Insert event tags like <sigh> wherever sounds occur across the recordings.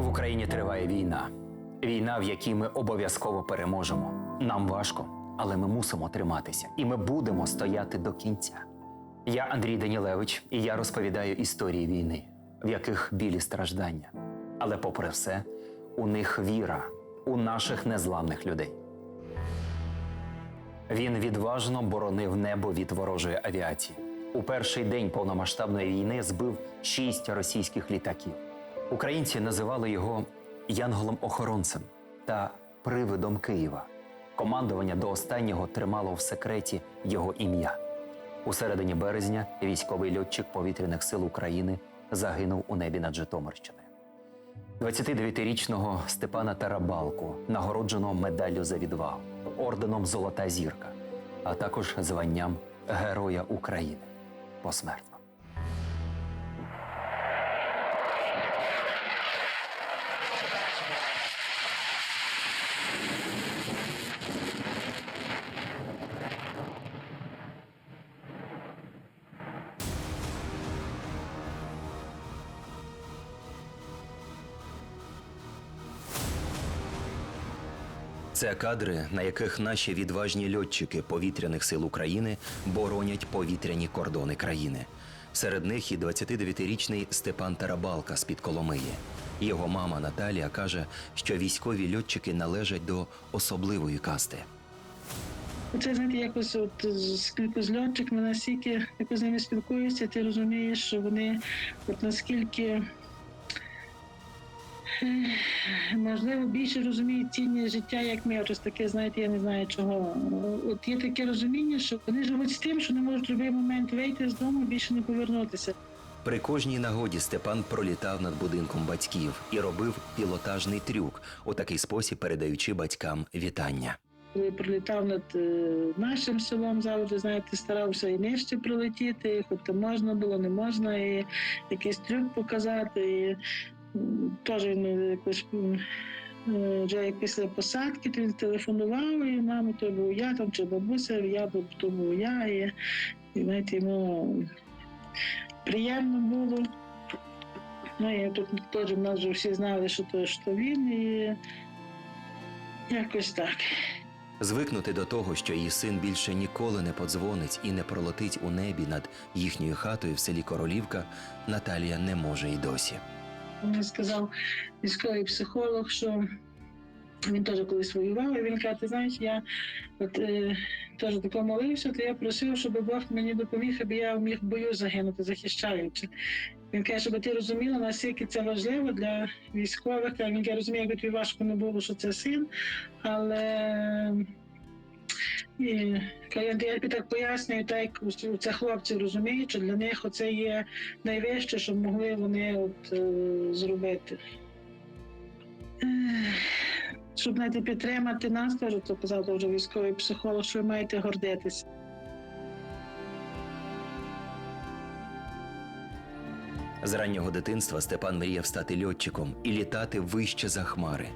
В Україні триває війна. Війна, в якій ми обов'язково переможемо. Нам важко, але ми мусимо триматися, і ми будемо стояти до кінця. Я Андрій Данілевич, і я розповідаю історії війни, в яких білі страждання. Але, попри все, у них віра у наших незламних людей. Він відважно боронив небо від ворожої авіації. У перший день повномасштабної війни збив шість російських літаків. Українці називали його янголом-охоронцем та привидом Києва. Командування до останнього тримало в секреті його ім'я. У середині березня військовий льотчик повітряних сил України загинув у небі над Житомирщиною. 29-річного Степана Тарабалку нагороджено медаллю за відвагу, орденом Золота зірка, а також званням Героя України посмертно. Це кадри, на яких наші відважні льотчики повітряних сил України боронять повітряні кордони країни. Серед них і 29-річний Степан Тарабалка з під Коломиї. Його мама Наталія каже, що військові льотчики належать до особливої касти. Це знаєте, якось от з кілька з льотчиками настільки якось з ними спілкуєшся, ти розумієш, що вони от наскільки можливо більше розуміють цінність життя, як ми. Ось таке, знаєте, я не знаю чого. От є таке розуміння, що вони живуть з тим, що не можуть в будь-який момент вийти з дому і більше не повернутися. При кожній нагоді Степан пролітав над будинком батьків і робив пілотажний трюк, у такий спосіб передаючи батькам вітання. Коли пролітав над е, нашим селом, завжди знаєте, старався і нижче прилетіти, хоч то можна було, не можна, і якийсь трюк показати. І, теж він е, якось е, вже після посадки він телефонував, і мамо, то був я там чи бабуся, я був, то був я. І, і знаєте, йому приємно було. Ну і тут теж в нас вже всі знали, що то, що він, і якось так. Звикнути до того, що її син більше ніколи не подзвонить і не пролетить у небі над їхньою хатою в селі Королівка, Наталія не може й досі. Мені сказав військовий психолог, що він теж колись воював, і він каже, ти знаєш, я от, е, теж тако молився, то я просив, щоб Бог мені допоміг, аби я міг в бою загинути, захищаючи. Він каже, щоб ти розуміла, наскільки це важливо для військових. Він каже, розуміє, як тобі важко не було, що це син, але я так пояснюю, так як це хлопці розуміють, що для них оце є найвище, що могли вони от, е, зробити. Щоб знаєте, підтримати нас, теж це казав вже військовий психолог, що ви маєте гордитися. З раннього дитинства Степан мріяв стати льотчиком і літати вище за хмари.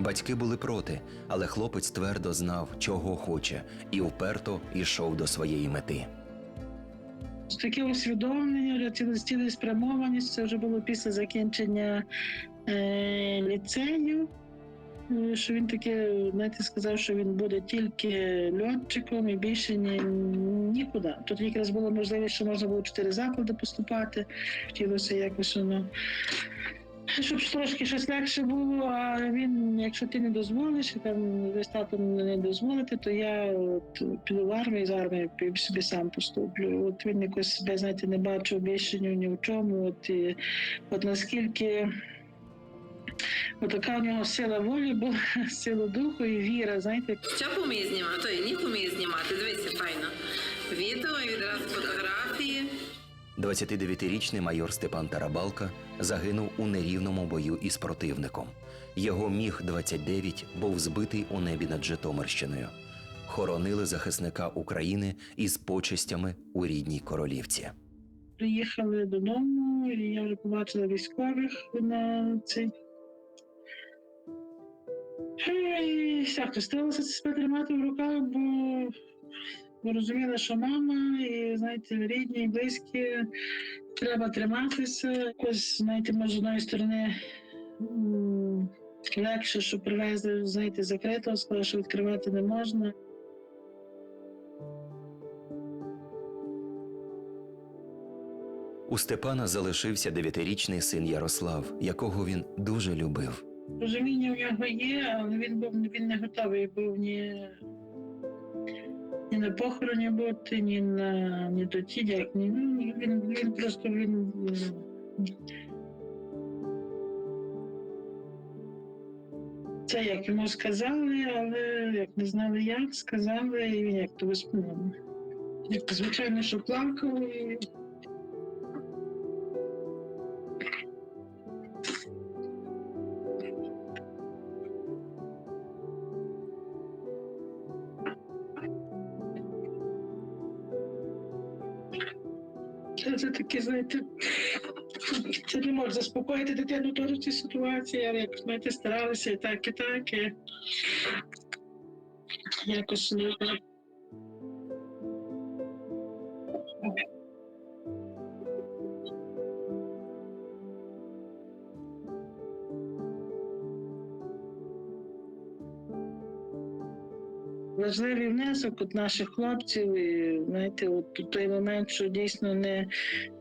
Батьки були проти, але хлопець твердо знав, чого хоче, і вперто йшов до своєї мети. Таке усвідомлення, цілеспрямованість, це вже було після закінчення е, ліцею. е, Що він таке, знаєте, сказав, що він буде тільки льотчиком і більше ні, нікуди. Тут якраз було можливість, що можна було в чотири заклади поступати. Хотілося якось воно. Щоб трошки щось легше було, а він, якщо ти не дозволиш, там з татом не дозволите, то я от, піду в армію з армії собі сам поступлю. От він якось себе, знаєте, не бачив більше ні, в чому. От, і, от наскільки така у нього сила волі була, <laughs> сила духу і віра, знаєте, Що поміє знімати? Ні поміє знімати. Дивися, файно. Відео і відразу фотографії. 29-річний майор Степан Тарабалка загинув у нерівному бою із противником. Його міг 29 був збитий у небі над Житомирщиною. Хоронили захисника України із почестями у рідній королівці. приїхали додому, і я вже побачила військових на цей. І все, хрестилася себе тримати в руках, бо, бо розуміла, що мама, і знаєте, рідні, і близькі, треба триматися. Якось, знаєте, може, з одної сторони легше, що привезли, знаєте, закритого, сказали, що відкривати не можна. У Степана залишився дев'ятирічний син Ярослав, якого він дуже любив. Розуміння в нього є, але він був він не готовий був ні, ні на похороні бути, ні на ні до як ні. Ну, він, він просто він. Це як йому сказали, але як не знали як, сказали, і він як то вис- ну, звичайно, що плакав. Це знаєте, це не може заспокоїти дитину теж в цій ситуації, але як знаєте, старалися і так, і так. І... Якось не Важливий внесок от наших хлопців, і знаєте, от той момент, що дійсно не,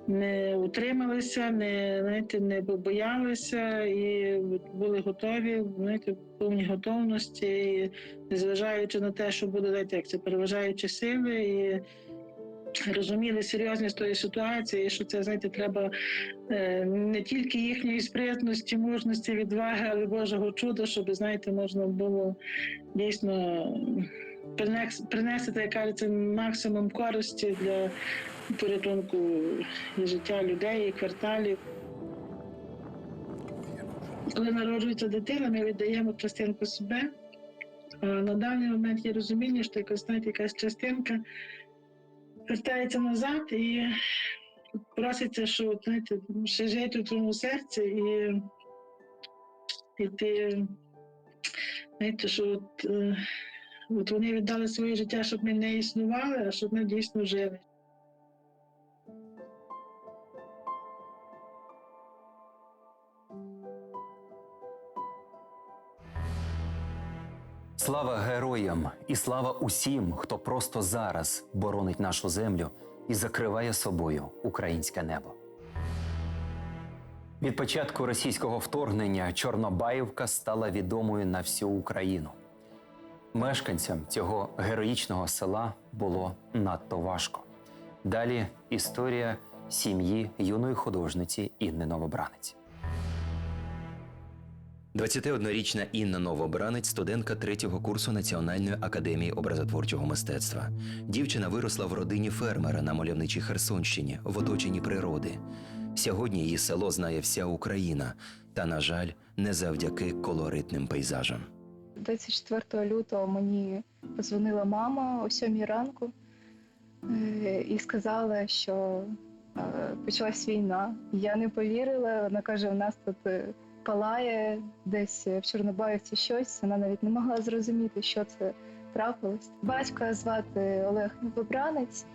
не утрималися, не знаєте, не боялися і були готові, знаєте, в повній готовності, і незважаючи на те, що буде знаєте, як це переважаючі сили, і розуміли серйозність тої ситуації, що це знаєте, треба е, не тільки їхньої спритності, мужності, відваги, але Божого чуда, щоб знаєте, можна було дійсно принес- принести, так як кажеться, максимум користі для порятунку життя людей, і кварталів. Коли народжується дитина, ми віддаємо частинку себе. А на даний момент є розуміння, що якось знаєте, якась частинка вертається назад і проситься, що знаєте, ще жити у твоєму серці і, і ти знаєте, що от, е, от вони віддали своє життя, щоб ми не існували, а щоб ми дійсно жили. Слава героям і слава усім, хто просто зараз боронить нашу землю і закриває собою українське небо. Від початку російського вторгнення Чорнобаївка стала відомою на всю Україну. Мешканцям цього героїчного села було надто важко. Далі історія сім'ї юної художниці Інни Новобранець. 21-річна Інна Новобранець, студентка третього курсу Національної академії образотворчого мистецтва. Дівчина виросла в родині фермера на мальовничій Херсонщині в оточенні природи. Сьогодні її село знає вся Україна, та, на жаль, не завдяки колоритним пейзажам. 24 лютого мені позвонила мама о 7 ранку е, і сказала, що е, почалась війна. Я не повірила. Вона каже: у нас тут е, палає десь в Чорнобаївці щось. Вона навіть не могла зрозуміти, що це трапилось. Батька звати Олег Новобранець.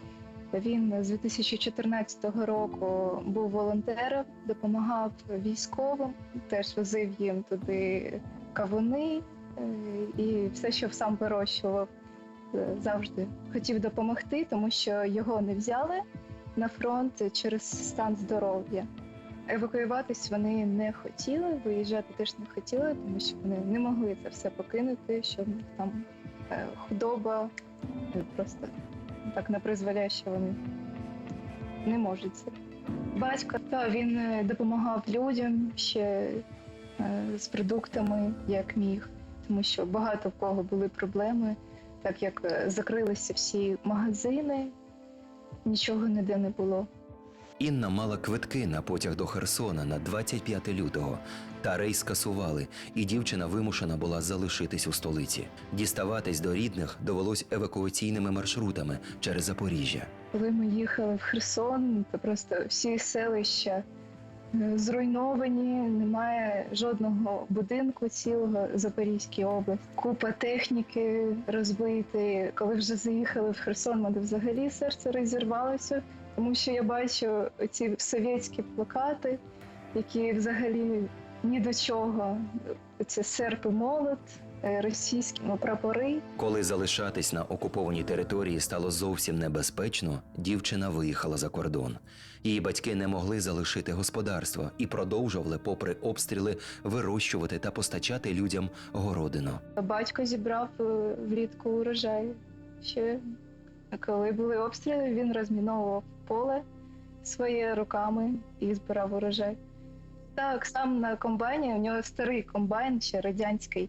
Він з 2014 року був волонтером, допомагав військовим, теж возив їм туди кавуни, і все, що сам вирощував, е, завжди хотів допомогти, тому що його не взяли на фронт через стан здоров'я. Евакуюватись вони не хотіли, виїжджати теж не хотіли, тому що вони не могли це все покинути, що там е, худоба е, просто так не призволяє, що вони не можуть це. Батько та він е, допомагав людям ще е, з продуктами, як міг тому що багато в кого були проблеми, так як е, закрилися всі магазини, нічого ніде не було. Інна мала квитки на потяг до Херсона на 25 лютого. Та рейс скасували, і дівчина вимушена була залишитись у столиці. Діставатись до рідних довелось евакуаційними маршрутами через Запоріжжя. Коли ми їхали в Херсон, то просто всі селища зруйновані, немає жодного будинку цілого Запорізькій області. Купа техніки розбитої. Коли вже заїхали в Херсон, мене взагалі серце розірвалося, тому що я бачу ці совєтські плакати, які взагалі ні до чого. Це серп і молот, російські ну, прапори. Коли залишатись на окупованій території стало зовсім небезпечно, дівчина виїхала за кордон. Її батьки не могли залишити господарство і продовжували, попри обстріли, вирощувати та постачати людям городину. Батько зібрав е, влітку урожай. Ще коли були обстріли, він розміновував поле своє руками і збирав урожай. Так, сам на комбайні, у нього старий комбайн, ще радянський.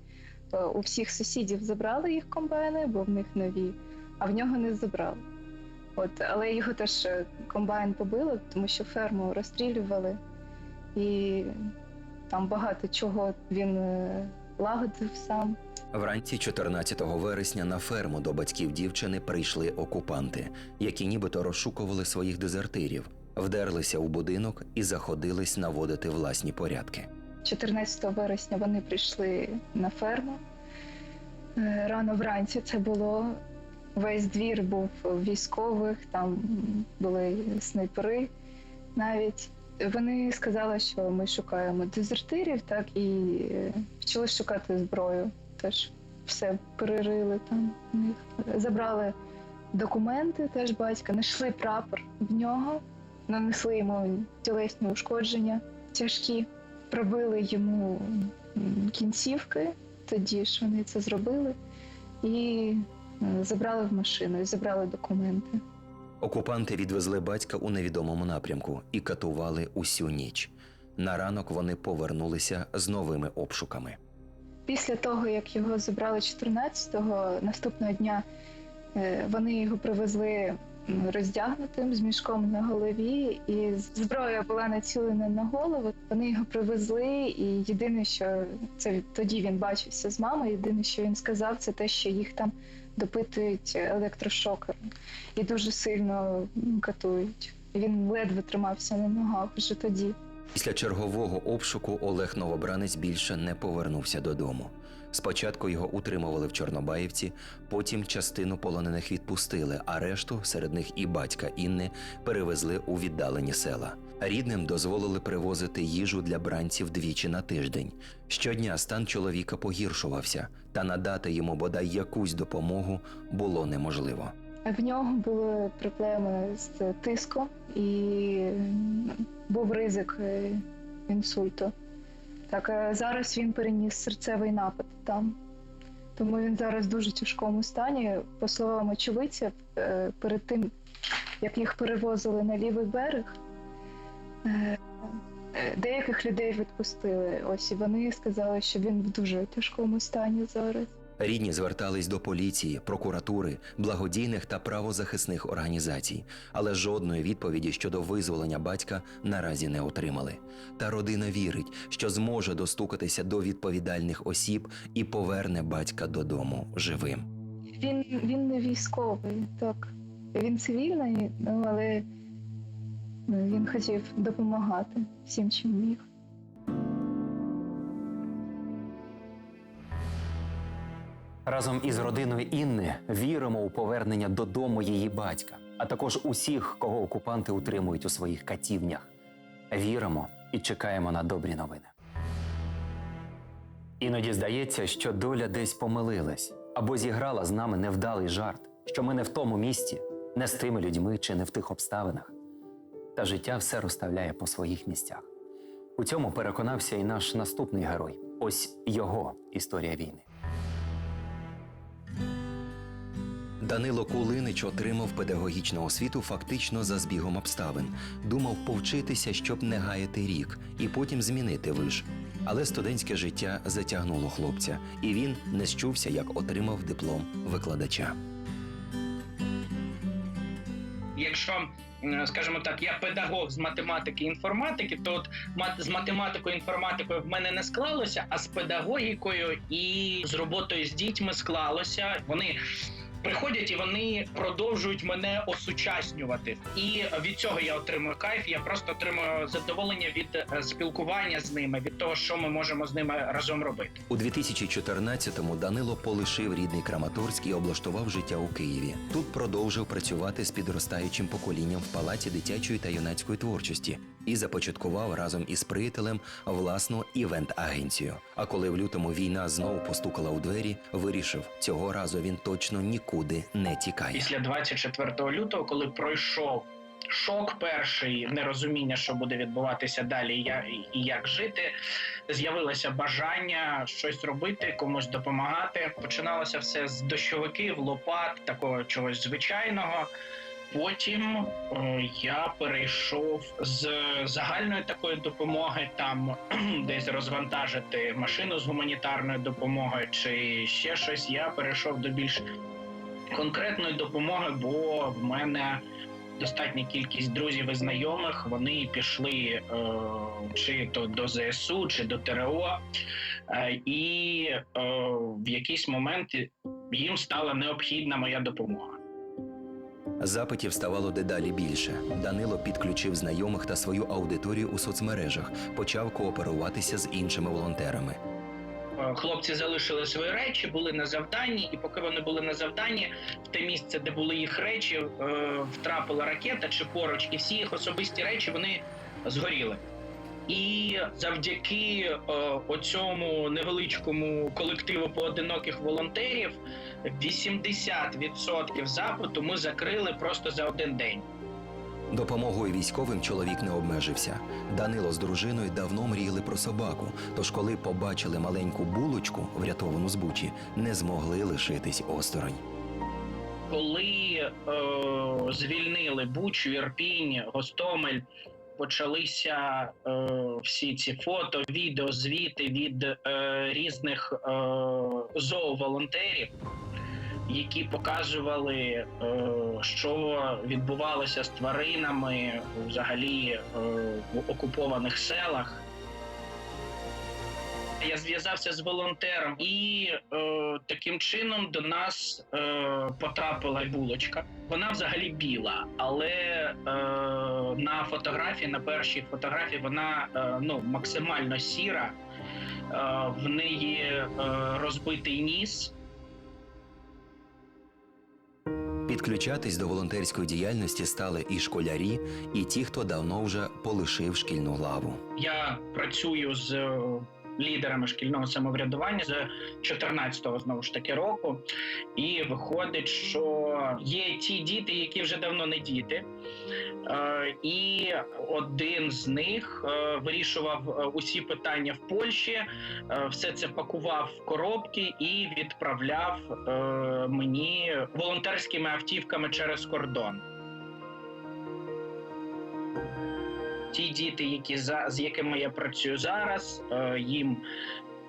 Е, У всіх сусідів забрали їх комбайни, бо в них нові, а в нього не забрали. От, але його теж е, комбайн побило, тому що ферму розстрілювали, і там багато чого він е, лагодив сам. Вранці 14 вересня на ферму до батьків дівчини прийшли окупанти, які нібито розшукували своїх дезертирів, вдерлися у будинок і заходились наводити власні порядки. 14 вересня вони прийшли на ферму. Е, Рано вранці це було. Весь двір був військових, там були снайпери навіть. Вони сказали, що ми шукаємо дезертирів, так і е, почали шукати зброю. Теж все перерили там в них. Забрали документи теж батька, знайшли прапор в нього, нанесли йому тілесні ушкодження тяжкі пробили йому кінцівки, тоді ж вони це зробили, і е, забрали в машину, і забрали документи. Окупанти відвезли батька у невідомому напрямку і катували усю ніч. На ранок вони повернулися з новими обшуками. Після того, як його забрали 14-го, наступного дня е, вони його привезли роздягнутим з мішком на голові, і зброя була націлена на голову. Вони його привезли, і єдине, що це тоді він бачився з мамою. Єдине, що він сказав, це те, що їх там допитують електрошокером і дуже сильно катують. Він ледве тримався на ногах вже тоді. Після чергового обшуку Олег Новобранець більше не повернувся додому. Спочатку його утримували в Чорнобаївці, потім частину полонених відпустили, а решту, серед них і батька Інни, перевезли у віддалені села. Рідним дозволили привозити їжу для бранців двічі на тиждень. Щодня стан чоловіка погіршувався, та надати йому бодай якусь допомогу було неможливо. В нього були проблеми з тиском і був ризик е, інсульту. Так, е, зараз він переніс серцевий напад там. Тому він зараз в дуже тяжкому стані. По словам очевидців, е, перед тим, як їх перевозили на лівий берег, е, деяких людей відпустили. Ось і вони сказали, що він в дуже тяжкому стані зараз. Рідні звертались до поліції, прокуратури, благодійних та правозахисних організацій, але жодної відповіді щодо визволення батька наразі не отримали. Та родина вірить, що зможе достукатися до відповідальних осіб і поверне батька додому живим. Він, він не військовий, так. Він цивільний, ну, але він хотів допомагати всім, чим міг. Разом із родиною Інни віримо у повернення додому її батька, а також усіх, кого окупанти утримують у своїх катівнях. Віримо і чекаємо на добрі новини. Іноді здається, що доля десь помилилась або зіграла з нами невдалий жарт, що ми не в тому місці, не з тими людьми чи не в тих обставинах. Та життя все розставляє по своїх місцях. У цьому переконався і наш наступний герой. Ось його історія війни. Данило Кулинич отримав педагогічну освіту фактично за збігом обставин. Думав повчитися, щоб не гаяти рік, і потім змінити виш. Але студентське життя затягнуло хлопця, і він не щувся, як отримав диплом викладача. Якщо, скажімо так, я педагог з математики і інформатики, то от з математикою і інформатикою в мене не склалося, а з педагогікою і з роботою з дітьми склалося. Вони приходять і вони продовжують мене осучаснювати. І від цього я отримую кайф. Я просто отримую задоволення від е, спілкування з ними, від того, що ми можемо з ними разом робити. У 2014-му Данило полишив рідний Краматорськ і облаштував життя у Києві. Тут продовжив працювати з підростаючим поколінням в палаці дитячої та юнацької творчості і започаткував разом із приятелем власну івент-агенцію. А коли в лютому війна знову постукала у двері, вирішив, цього разу він точно нікуди не тікає. Після 24 лютого, коли пройшов шок перший, нерозуміння, що буде відбуватися далі, я- і як жити, з'явилося бажання щось робити, комусь допомагати. Починалося все з дощовиків, лопат, такого чогось звичайного. Потім е, я перейшов з загальної такої допомоги, там <clears throat> десь розвантажити машину з гуманітарною допомогою чи ще щось. Я перейшов до більш конкретної допомоги, бо в мене достатня кількість друзів і знайомих. Вони пішли е, чи то до ЗСУ, чи до ТРО, е, і е, в якийсь момент їм стала необхідна моя допомога. Запитів ставало дедалі більше. Данило підключив знайомих та свою аудиторію у соцмережах, почав кооперуватися з іншими волонтерами. Хлопці залишили свої речі, були на завданні, і поки вони були на завданні, в те місце, де були їх речі, е, втрапила ракета чи поруч, і всі їх особисті речі вони згоріли. І завдяки е, оцьому невеличкому колективу поодиноких волонтерів 80% запиту ми закрили просто за один день. Допомогою військовим чоловік не обмежився. Данило з дружиною давно мріяли про собаку. Тож, коли побачили маленьку булочку, врятовану з бучі, не змогли лишитись осторонь. коли е, звільнили Бучу, Ірпінь, Гостомель, почалися е, всі ці фото, відео, звіти від е, різних е, зооволонтерів, які показували, е, що відбувалося з тваринами взагалі е, в окупованих селах. Я зв'язався з волонтером, і е, таким чином до нас е, потрапила булочка. Вона взагалі біла, але е, на фотографії, на першій фотографії, вона е, ну максимально сіра. Е, в неї е, розбитий ніс. Підключатись до волонтерської діяльності стали і школярі, і ті, хто давно вже полишив шкільну лаву. Я працюю з е, лідерами шкільного самоврядування з 14-го знову ж таки року, і виходить, що є ті діти, які вже давно не діти. Е, І один з них е, вирішував е, усі питання в Польщі, все це пакував в коробки і відправляв мені волонтерськими автівками через кордон. Ті діти, які за з якими я працюю зараз, е, їм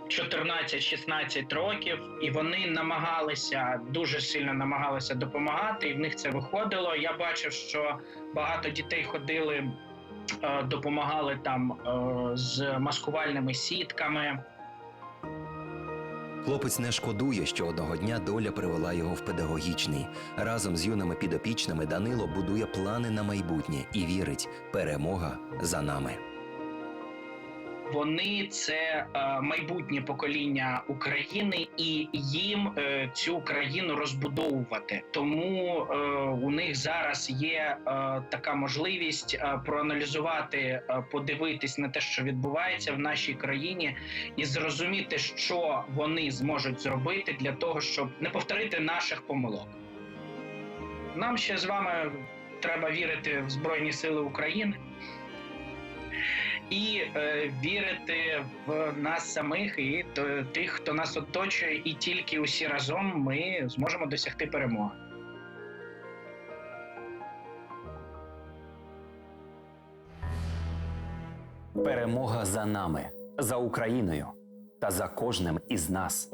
14-16 років, і вони намагалися дуже сильно намагалися допомагати, і в них це виходило. Я бачив, що багато дітей ходили, е, допомагали там е, з маскувальними сітками. Хлопець не шкодує, що одного дня доля привела його в педагогічний. Разом з юними підопічними Данило будує плани на майбутнє і вірить, перемога за нами. Вони це е, майбутнє покоління України, і їм е, цю країну розбудовувати. Тому е, у них зараз є така можливість проаналізувати, подивитись на те, що відбувається в нашій країні, і зрозуміти, що вони зможуть зробити для того, щоб не повторити наших помилок. Нам ще з вами треба вірити в Збройні Сили України і е, вірити в нас самих і т- тих, хто нас оточує, і тільки усі разом ми зможемо досягти перемоги. Перемога за нами, за Україною та за кожним із нас.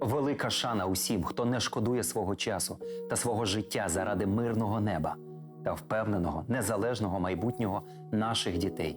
Велика шана усім, хто не шкодує свого часу та свого життя заради мирного неба та впевненого незалежного майбутнього наших дітей